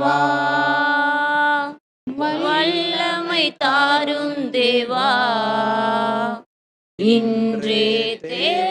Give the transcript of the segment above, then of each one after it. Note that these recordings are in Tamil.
தேவா. வல்லமை தாரும் தேவா. இன்றே தேவா.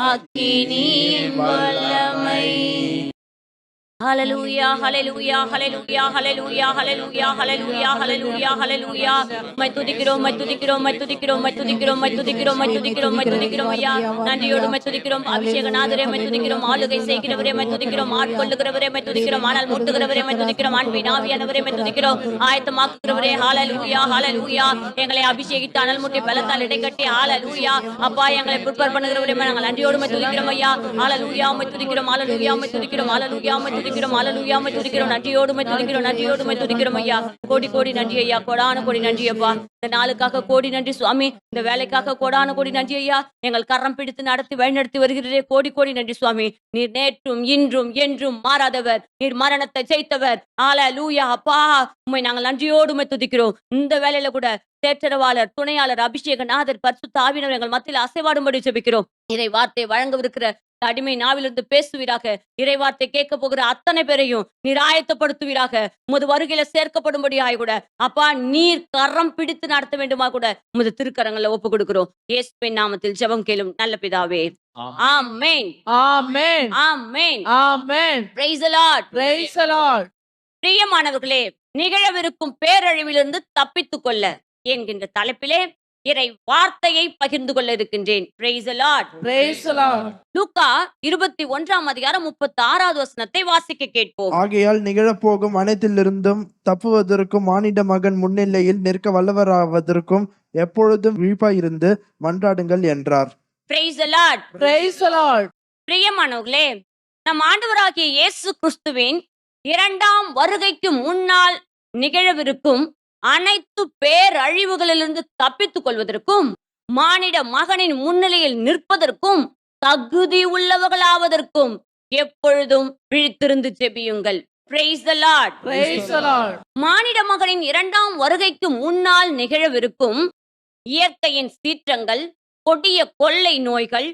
அக்கினியின் வல்ல hallelujah hallelujah hallelujah hallelujah hallelujah hallelujah hallelujah hallelujah my துதிக்கிறோம் மை துதிக்கிறோம் மை துதிக்கிறோம் மை துதிக்கிறோம் மை துதிக்கிறோம் மை துதிக்கிறோம் மை துதிக்கிறோம் ஐயா நன்றியோடு மை துதிக்கிறோம் அபிஷேகநாதரே மை துதிக்கிறோம் ஆளுகை செய்கிறவரே மை துதிக்கிறோம் ஆட்கொள்ளுகிறவரே மை துதிக்கிறோம் ஆனால் முட்டுகிறவரே மை துதிக்கிறோம் அன்பின் ஆவியானவரே மை துதிக்கிறோம் ஆயத்தமாக்குகிறவரே ஹalleluya ஹalleluya எங்களை அபிஷேகித்து அனல் முட்டி பலத்தால் இடைக்கட்டி ஹalleluya அப்பா எங்களை ப்ரிப்பேர் பண்ணுகிறவரே நாங்கள் நன்றியோடு மை துதிக்கிறோம் ஐயா ஹalleluya மை துதிக்கிறோம் ஹalleluya மை துதிக்கிறோம் ஹalleluya மை துதிக்கிறோம் துதிக்கிறோம். அலலுயாமை துதிக்கிறோம். நன்றியோடுமை துதிக்கிறோம். நன்றியோடுமை துதிக்கிறோம் ஐயா. கோடி கோடி நன்றி ஐயா. கோடான கோடி நன்றி அப்பா. இந்த நாளுக்காக கோடி நன்றி சுவாமி. இந்த வேலைக்காக கோடான கோடி நன்றி ஐயா. எங்கள் கரம் பிடித்து நடத்தி வழிநடத்தி வருகிறதே கோடி கோடி நன்றி சுவாமி. நீர் நேற்றும் இன்றும் என்றும் மாறாதவர். நீர் மரணத்தை ஜெயித்தவர். ஆல லூயா அப்பா உண்மை நாங்கள் நன்றியோடுமை துதிக்கிறோம். இந்த வேலையில கூட தேற்றரவாளர் துணையாளர் அபிஷேகநாதர் பரிசுத்த ஆவியினர் எங்கள் மத்தியில் அசைவாடும்படி ஜெபிக்கிறோம். இறை வார்த்தை வழங்கவிருக்கிற அடிமை நாவிலிருந்து பேசுவீராக. இறை வார்த்தை கேட்க போகிற அத்தனை பேரையும் நீர் ஆயத்தப்படுத்துவீராக. உமது வருகையில சேர்க்கப்படும்படியாய் கூட அப்பா நீர் கரம் பிடித்து நடத்த வேண்டுமா கூட உமது திருக்கரங்களை ஒப்பு கொடுக்கிறோம் இயேசுவின் நாமத்தில் ஜெபம் கேளும் நல்ல பிதாவே. ஆமென். Amen. Amen. Amen. Praise the lord. Praise the Lord. பிரியமானவர்களே நிகழவிருக்கும் பேரழிவிலிருந்து தப்பித்துக் கொள்ள என்கின்ற தலைப்பிலே இறை வார்த்தையை பகிர்ந்து கொள்ள இருக்கின்றேன். Praise the lord. Praise the Lord. லூக்கா இருபத்தி ஒன்றாம் அதிகாரம் முப்பத்தி ஆறாவது வசனத்தை வாசிக்க கேட்போம். ஆகையால் நிகழப்போகும் அனைத்திலிருந்தும் தப்புவதற்கும் மானிட மகன் முன்னிலையில் நிற்க வல்லவராவதற்கும் எப்பொழுதும் விழிப்பாயிருந்து மன்றாடுங்கள் என்றார். Praise the lord. Praise the Lord. பிரியமானவர்களே நம் ஆண்டவராகிய இயேசு கிறிஸ்துவின் இரண்டாம் வருகைக்கு முன்னால் நிகழவிருக்கும் அனைத்து பேரழிவுகளிலிருந்து தப்பித்துக் கொள்வதற்கும் மானிட மகனின் முன்னிலையில் நிற்பதற்கும் தகுதி உள்ளவர்களாவதற்கும் எப்பொழுதும் விழித்திருந்து ஜெபியுங்கள் Praise the Lord. Praise the Lord. மானிட மகனின் இரண்டாம் வருகைக்கு முன்னால் நிகழவிருக்கும் இயற்கையின் சீற்றங்கள் கொடிய கொள்ளை நோய்கள்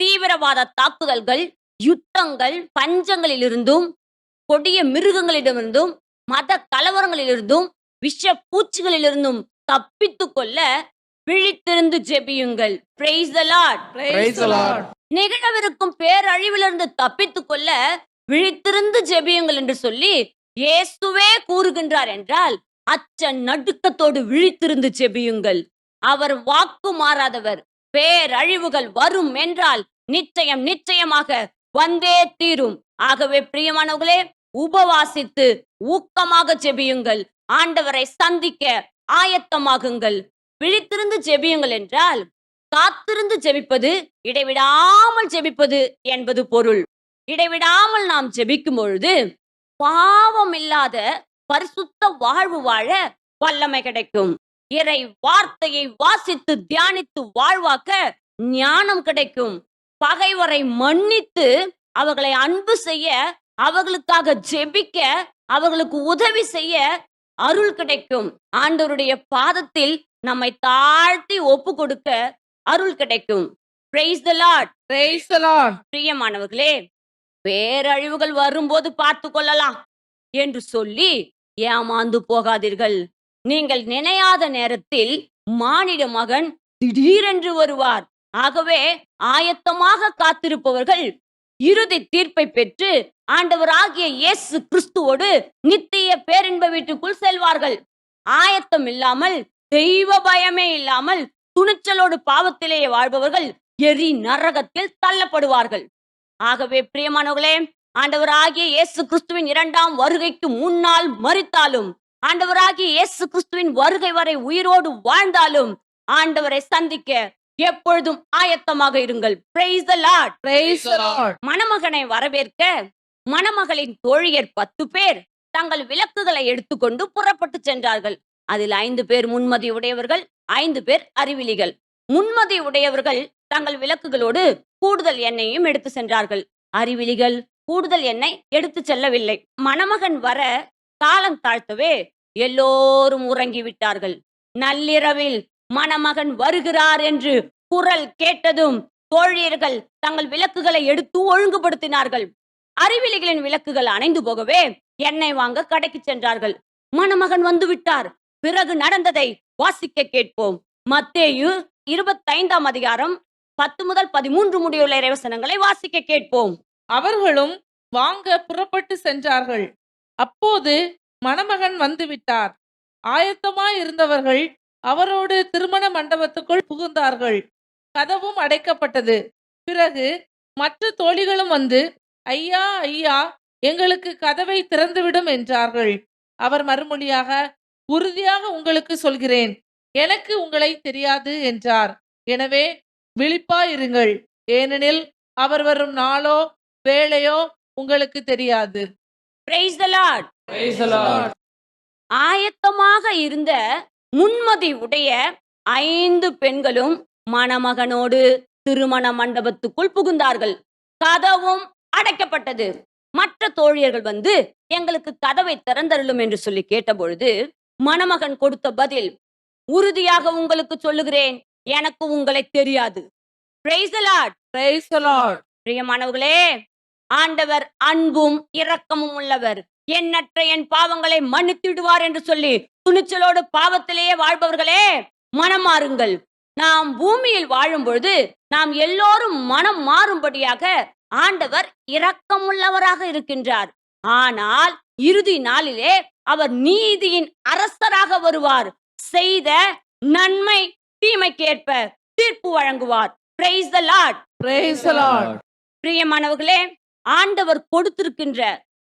தீவிரவாத தாக்குதல்கள் யுத்தங்கள் பஞ்சங்களிலிருந்தும் கொடிய மிருகங்களிடமிருந்தும் மத கலவரங்களிலிருந்தும் விஷ பூச்சிகளிலிருந்தும் தப்பித்துக் கொள்ள விழித்திருந்து ஜெபியுங்கள் Lord. நிகழவிருக்கும் பேரழிவிலிருந்து தப்பித்துக் கொள்ள விழித்திருந்து ஜெபியுங்கள் என்று சொல்லி இயேசுவே கூறுகின்றார் என்றால் அச்ச நடுக்கத்தோடு விழித்திருந்து ஜெபியுங்கள். அவர் வாக்கு மாறாதவர். பேரழிவுகள் வரும் என்றால் நிச்சயம் நிச்சயமாக வந்தே தீரும். ஆகவே பிரியமானவர்களே உபவாசித்து ஊக்கமாக ஜெபியுங்கள். ஆண்டவரை சந்திக்க ஆயத்தமாகுங்கள். விழித்திருந்து ஜெபியுங்கள் என்றால் காத்திருந்து ஜெபிப்பது இடைவிடாமல் ஜெபிப்பது என்பது பொருள். இடைவிடாமல் நாம் ஜெபிக்கும் பொழுது பாவம் இல்லாத பரிசுத்த வாழ்வு வாழ வல்லமை கிடைக்கும். இறை வார்த்தையை வாசித்து தியானித்து வாழ்வாக்க ஞானம் கிடைக்கும். பகைவரை மன்னித்து அவர்களை அன்பு செய்ய அவர்களுக்காக ஜெபிக்க அவர்களுக்கு உதவி செய்ய அருள் கிடைக்கும் ஆண்டவருடைய பாதத்தில் நம்மை தாழ்த்தி ஒப்பு கொடுக்க அருள் கிடைக்கும் Praise the Lord. Praise the Lord. பிரியமானவர்களே பேரழிவுகள் வரும்போது பார்த்து கொள்ளலாம் என்று சொல்லி ஏமாந்து போகாதீர்கள் நீங்கள் நினையாத நேரத்தில் மானிட மகன் திடீரென்று வருவார் ஆகவே ஆயத்தமாக காத்திருப்பவர்கள் இறுதி தீர்ப்பை பெற்று ஆண்டவராகிய இயேசு கிறிஸ்துவோடு நித்திய பேரின்ப வீட்டுக்குள் செல்வார்கள். ஆயத்தம் இல்லாமல் தெய்வ பயமே இல்லாமல் துணிச்சலோடு பாவத்திலேயே வாழ்பவர்கள் எரி நரகத்தில் தள்ளப்படுவார்கள். ஆகவே பிரியமானவர்களே ஆண்டவராகிய இயேசு கிறிஸ்துவின் இரண்டாம் வருகைக்கு முன்னால் மறித்தாலும் ஆண்டவராகிய இயேசு கிறிஸ்துவின் வருகை வரை உயிரோடு வாழ்ந்தாலும் ஆண்டவரை சந்திக்க எப்பொழுதும் ஆயத்தமாக இருங்கள். Praise the lord. மணமகனை வரவேற்க மணமகளின் தோழியர் பத்து பேர் தங்கள் விளக்குகளை எடுத்துக்கொண்டு புறப்பட்டு சென்றார்கள். அதில் ஐந்து பேர் முன்மதி உடையவர்கள் ஐந்து பேர் அறிவிலிகள். முன்மதி உடையவர்கள் தங்கள் விளக்குகளோடு கூடுதல் எண்ணெயையும் எடுத்து சென்றார்கள். அறிவிலிகள் கூடுதல் எண்ணெய் எடுத்து செல்லவில்லை. மணமகன் வர காலம் தாழ்த்தவே எல்லோரும் உறங்கி விட்டார்கள் நள்ளிரவில் மணமகன் வருகிறார் என்று குரல் கேட்டதும் தோழியர்கள் தங்கள் விளக்குகளை எடுத்து ஒழுங்குபடுத்தினார்கள். அறிவிலிகளின் விளக்குகள் அணைந்து போகவே எண்ணெய் வாங்க கடைக்கு சென்றார்கள். மணமகன் வந்து விட்டார் பிறகு நடந்ததை வாசிக்க கேட்போம். மத்தேயு இருபத்தைந்தாம் அதிகாரம் பத்து முதல் பதிமூன்று முடியுள்ள இறைவசனங்களை வாசிக்க கேட்போம். அவர்களும் வாங்க புறப்பட்டு சென்றார்கள். அப்போது மணமகன் வந்துவிட்டார். ஆயத்தமாய் இருந்தவர்கள் அவரோடு திருமண மண்டபத்துக்குள் புகுந்தார்கள். கதவும் அடைக்கப்பட்டது. பிறகு மற்ற தோழிகளும் வந்து ஐயா ஐயா எங்களுக்கு கதவை திறந்துவிடும் என்றார்கள். அவர் மறுமொழியாக உறுதியாக உங்களுக்கு சொல்கிறேன். எனக்கு உங்களை தெரியாது என்றார். எனவே விழிப்பாயிருங்கள். ஏனெனில் அவர் வரும் நாளோ வேலையோ உங்களுக்கு தெரியாது. ஆயத்தமாக இருந்த முன்மதி உடைய ஐந்து பெண்களும் மணமகனோடு திருமண மண்டபத்துக்குள் புகுந்தார்கள் கதவும் அடைக்கப்பட்டது மற்ற தோழியர்கள் வந்து எங்களுக்கு கதவை திறந்தருளும் என்று சொல்லி கேட்டபொழுது மணமகன் கொடுத்த பதில் உறுதியாக உங்களுக்கு சொல்லுகிறேன் எனக்கு உங்களை தெரியாது Praise the Lord. Praise the Lord. பிரியமானவர்களே ஆண்டவர் அன்பும் இரக்கமும் உள்ளவர் எண்ணற்ற என் பாவங்களை மன்னித்திடுவார் என்று சொல்லி துணிச்சலோடு பாவத்திலேயே வாழ்பவர்களே மனம் மாறுங்கள் நாம் பூமியில் வாழும் பொழுது நாம் எல்லோரும் மனம் மாறும்படியாக ஆண்டவர் இரக்கமுள்ளவராக இருக்கின்றார். ஆனால் இறுதி நாளிலே அவர் நீதியின் அரசராக வருவார். செய்த நன்மை தீமைக்கேற்ப தீர்ப்பு வழங்குவார். பிரியமானவர்களே ஆண்டவர் கொடுத்திருக்கின்ற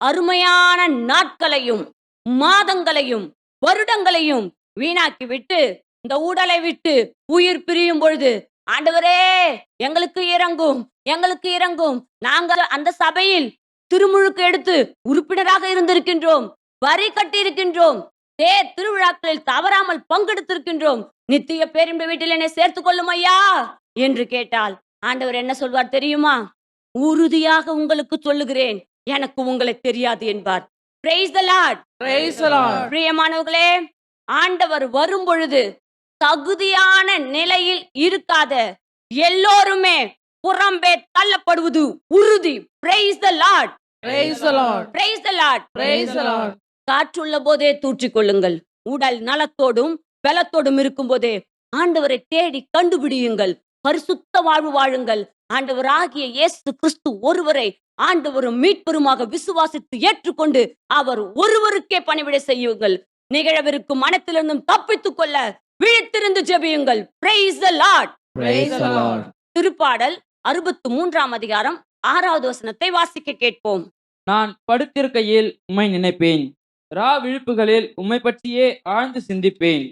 அருமையான நாட்களையும் மாதங்களையும் வருடங்களையும் வீணாக்கி விட்டு இந்த உடலை விட்டு உயிர் பிரியும் பொழுது ஆண்டவரே எங்களுக்கு இறங்கும் எங்களுக்கு இறங்கும் நாங்கள் அந்த சபையில் திருமுழுக்கு எடுத்து உறுப்பினராக இருந்திருக்கின்றோம் வரி கட்டியிருக்கின்றோம் தே திருவிழாக்களில் தவறாமல் பங்கெடுத்திருக்கின்றோம். நித்திய பேரின்ப வீட்டில் என்னை சேர்த்துக் கொள்ளும் ஐயா என்று கேட்டால் ஆண்டவர் என்ன சொல்வார் தெரியுமா? உறுதியாக உங்களுக்கு சொல்லுகிறேன். எனக்கு உங்களை தெரியாது என்பார். பிரியமானவர்களே ஆண்டவர் வரும் பொழுது தகுதியான நிலையில் இருக்காத எல்லோருமே புறம்பே தள்ளப்படுவது உறுதி Praise the Lord. Praise the Lord. Praise the Lord. Praise the Lord. காற்றுள்ள போதே தூற்றிக் கொள்ளுங்கள் உடல் நலத்தோடும் பலத்தோடும் இருக்கும் போதே ஆண்டவரை தேடி கண்டுபிடியுங்கள் பரிசுத்த வாழ்வு வாழுங்கள் ஆண்டவராகிய இயேசு கிறிஸ்து ஒருவரை ஆண்டவரும் மீட்பெருமாக விசுவாசித்து ஏற்றுக்கொண்டு அவர் ஒருவருக்கே பணிவிடை செய்யுங்கள் நிகழவிருக்கும் மனத்திலிருந்தும் தப்பித்துக் கொள்ள விழித்திருந்து ஜெபியுங்கள் Praise the Lord. Praise the Lord. திருப்பாடல் அறுபத்து மூன்றாம் அதிகாரம் ஆறாவது வசனத்தை வாசிக்க கேட்போம் நான் படுத்திருக்கையில் உம்மை நினைப்பேன் ரா விழிப்புகளில் உம்மை பற்றியே ஆழ்ந்து சிந்திப்பேன்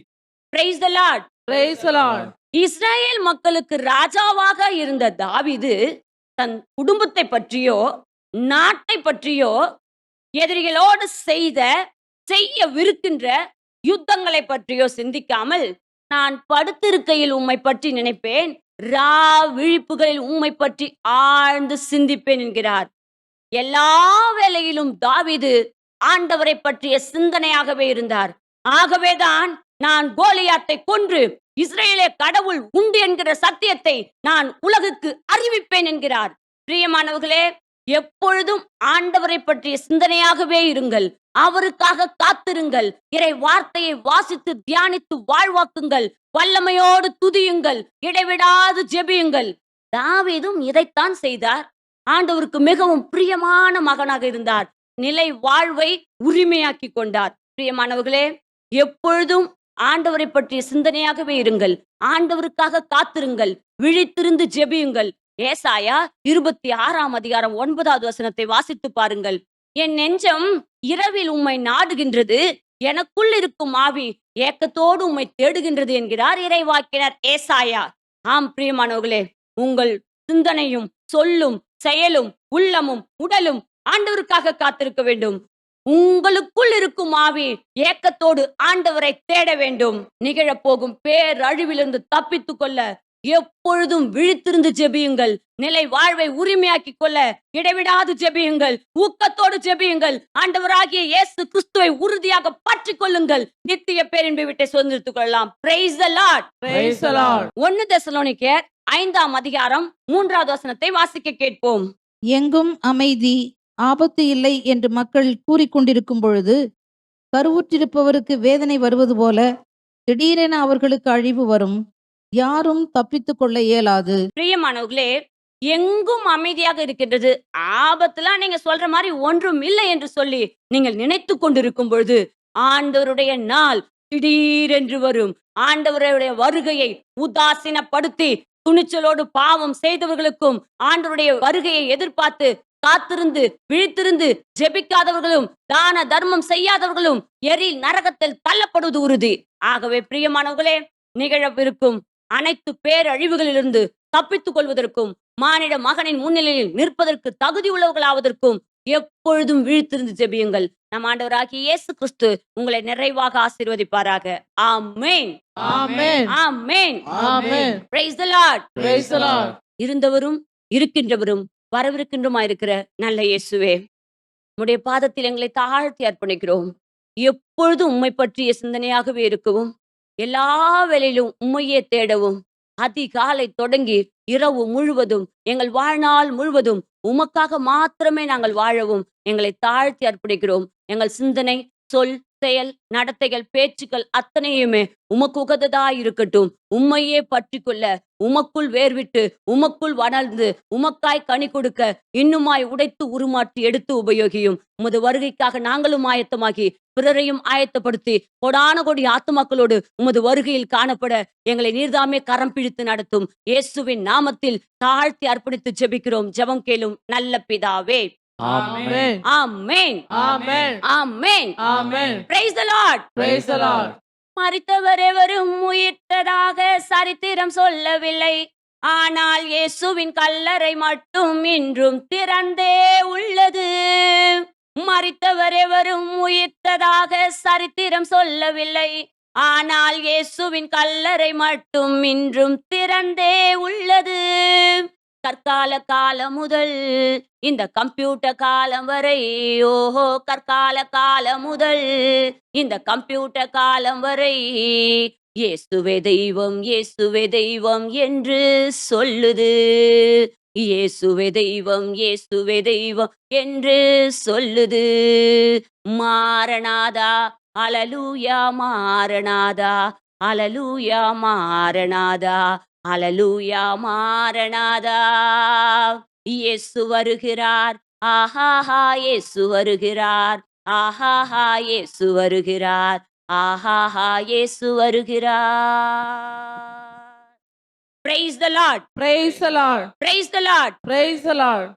Praise the Lord. Praise the Lord. Israel மக்களுக்கு ராஜாவாக இருந்த தாவீது தன் குடும்பத்தை பற்றியோ நாட்டை பற்றியோ எதிரிகளோடு செய்த செய்யவிருக்கின்ற யுத்தங்களை பற்றியோ சிந்திக்காமல் நான் படுத்திருக்கையில் உம்மை பற்றி நினைப்பேன். ரா விழிப்புகளில் உம்மை பற்றி ஆழ்ந்து சிந்திப்பேன் என்கிறார். எல்லா வேளையிலும் தாவிது ஆண்டவரை பற்றிய சிந்தனையாகவே இருந்தார். ஆகவேதான் நான் கோலியாத்தை கொன்று இஸ்ரேலே கடவுள் உண்டு என்கிற சத்தியத்தை நான் உலகுக்கு அறிவிப்பேன் என்கிறார். பிரியமானவர்களே எப்பொழுதும் ஆண்டவரை பற்றிய சிந்தனையாகவே இருங்கள். அவருக்காக காத்திருங்கள். இறை வார்த்தையை வாசித்து தியானித்து வாழ்வாக்குங்கள். வல்லமையோடு துதியுங்கள். இடைவிடாது ஜெபியுங்கள். தாவீதும் இதைத்தான் செய்தார். ஆண்டவருக்கு மிகவும் பிரியமான மகனாக இருந்தார். நிலை வாழ்வை உரிமையாக்கி கொண்டார். பிரியமானவர்களே எப்பொழுதும் ஆண்டவரை பற்றிய சிந்தனையாகவே இருங்கள். ஆண்டவருக்காக காத்திருங்கள். விழித்திருந்து ஜெபியுங்கள். ஏசாயா இருபத்தி ஆறாம் அதிகாரம் ஒன்பதாவது வசனத்தை வாசித்து பாருங்கள். என் நெஞ்சம் இரவில் உம்மை நாடுகின்றது. எனக்குள் இருக்கும் ஆவி ஏக்கத்தோடு உம்மை தேடுகின்றது என்கிறார் இறைவாக்கினர் ஏசாயா. ஆம் பிரியமானவர்களே உங்கள் சிந்தனையும் சொல்லும் செயலும் உள்ளமும் உடலும் ஆண்டவருக்காக காத்திருக்க வேண்டும். உங்களுக்குள் இருக்கும் ஆவி ஏக்கத்தோடு ஆண்டவரை தேட வேண்டும். நிகழப்போகும் பேரழிவிலிருந்து தப்பித்துக் கொள்ள எப்பொழுதும் விழித்திருந்து ஜெபியுங்கள். நிலை வாழ்வை உரிமையாக்கிக் கொள்ள இடைவிடாது ஜெபியுங்கள். ஊக்கத்தோடு ஜெபியுங்கள். ஆண்டவராகிய இயேசு கிறிஸ்துவை உறுதியாக பற்றிக் கொள்ளுங்கள். நித்திய பேரின்பை விட்டு சுதந்திரத்துக் கொள்ளலாம். ஒன்னு தெசலோனிக்கேர் ஐந்தாம் அதிகாரம் மூன்றாவது வசனத்தை வாசிக்க கேட்போம். எங்கும் அமைதி ஆபத்து இல்லை என்று மக்கள் கூறிக்கொண்டிருக்கும் பொழுது கருவுற்றிருப்பவருக்கு வேதனை வருவது போல திடீரென அவர்களுக்கு அழிவு வரும். யாரும் தப்பித்துக் கொள்ள இயலாது. பிரியமானவர்களே எங்கும் அமைதியாக இருக்கின்றது. ஆபத்துலாம் நீங்க சொல்ற மாதிரி ஒன்றும் இல்லை என்று சொல்லி நீங்கள் நினைத்து கொண்டிருக்கும் பொழுது ஆண்டவருடைய நாள் திடீரென்று வரும். ஆண்டவருடைய வருகையை உதாசீனப்படுத்தி துணிச்சலோடு பாவம் செய்தவர்களுக்கும் ஆண்டவருடைய வருகையை எதிர்பார்த்து காத்திருந்து விழித்திருந்து ஜெபிக்காதவர்களும் தான தர்மம் செய்யாதவர்களும் எரி நரகத்தில் தள்ளப்படுவது உறுதி ஆகவே பிரியமானவர்களே நிகழவிருக்கும் அனைத்து பேரழிவுகளிலிருந்து தப்பித்துக் கொள்வதற்கும் மானிட மகனின் முன்னிலையில் நிற்பதற்கு தகுதி உள்ளவர்களாவதற்கும் எப்பொழுதும் விழித்திருந்து ஜெபியுங்கள் நம் ஆண்டவராகிய இயேசு கிறிஸ்து உங்களை நிறைவாக ஆசீர்வதிப்பாராக ஆமென் Amen. Amen Amen. Praise the lord. இருந்தவரும் இருக்கின்றவரும் வரவிருக்கின்றமாயிருக்கிற நல்ல இயேசுவே. உம்முடைய பாதத்தில் எங்களை தாழ்த்தி அர்ப்பணிக்கிறோம். எப்பொழுதும் உம்மை பற்றிய சிந்தனையாகவே இருக்கவும் எல்லா வேலையிலும் உண்மையே தேடவும் அதிகாலை தொடங்கி இரவு முழுவதும் எங்கள் வாழ்நாள் முழுவதும் உமக்காக மாத்திரமே நாங்கள் வாழவும் எங்களை தாழ்த்தி அர்ப்பணிக்கிறோம். எங்கள் சிந்தனை சொல் செயல் நடத்தைகள் பேச்சுக்கள் அத்தனையுமே உமக்கு உகந்ததாய் இருக்கட்டும் உம்மையே பற்றி கொள்ள உமக்குள் வேர்விட்டு உமக்குள் வளர்ந்து உமக்காய் கனி கொடுக்க இன்னுமாய் உடைத்து உருமாற்றி எடுத்து உபயோகியும். உமது வருகைக்காக நாங்களும் ஆயத்தமாகி பிறரையும் ஆயத்தப்படுத்தி கொடான கொடி ஆத்துமாக்களோடு உமது வருகையில் காணப்பட எங்களை நீர்தாமே கரம் பிடித்து நடத்தும். இயேசுவின் நாமத்தில் தாழ்த்தி அர்ப்பணித்து ஜெபிக்கிறோம். ஜெபம் கேளும் நல்ல பிதாவே. Amen. Amen Amen. Amen Amen. Praise the Lord Praise the Lord. மறித்தவர் எவரும் உயிர்த்ததாக சரித்திரம் சொல்லவில்லை ஆனால் இயேசுவின் கல்லறை மட்டும் இன்றும் திறந்தே உள்ளது மறித்தவர் எவரும் உயிர்த்ததாக சரித்திரம் சொல்லவில்லை ஆனால் இயேசுவின் கல்லறை மட்டும் இன்றும் திறந்தே உள்ளது கற்கால காலம் முதல் இந்த கம்ப்யூட்டர் காலம் வரை ஓஹோ கற்கால காலம் முதல் இந்த கம்ப்யூட்டர் காலம் வரை இயேசுவே தெய்வம் இயேசுவே தெய்வம் என்று சொல்லுது. இயேசுவே தெய்வம் இயேசுவே தெய்வம் என்று சொல்லுது. மாறனாதா அலலூயா மாறனாதா அலலூயா மாறனாதா அலலூயா மாரணாதா இயேசு வருகிறார். ஆஹாஹா இயேசு வருகிறார். ஆஹாஹா இயேசு வருகிறார். ஆஹாஹா இயேசு வருகிறார். Praise the lord Praise the Lord. Praise the lord Praise the Lord.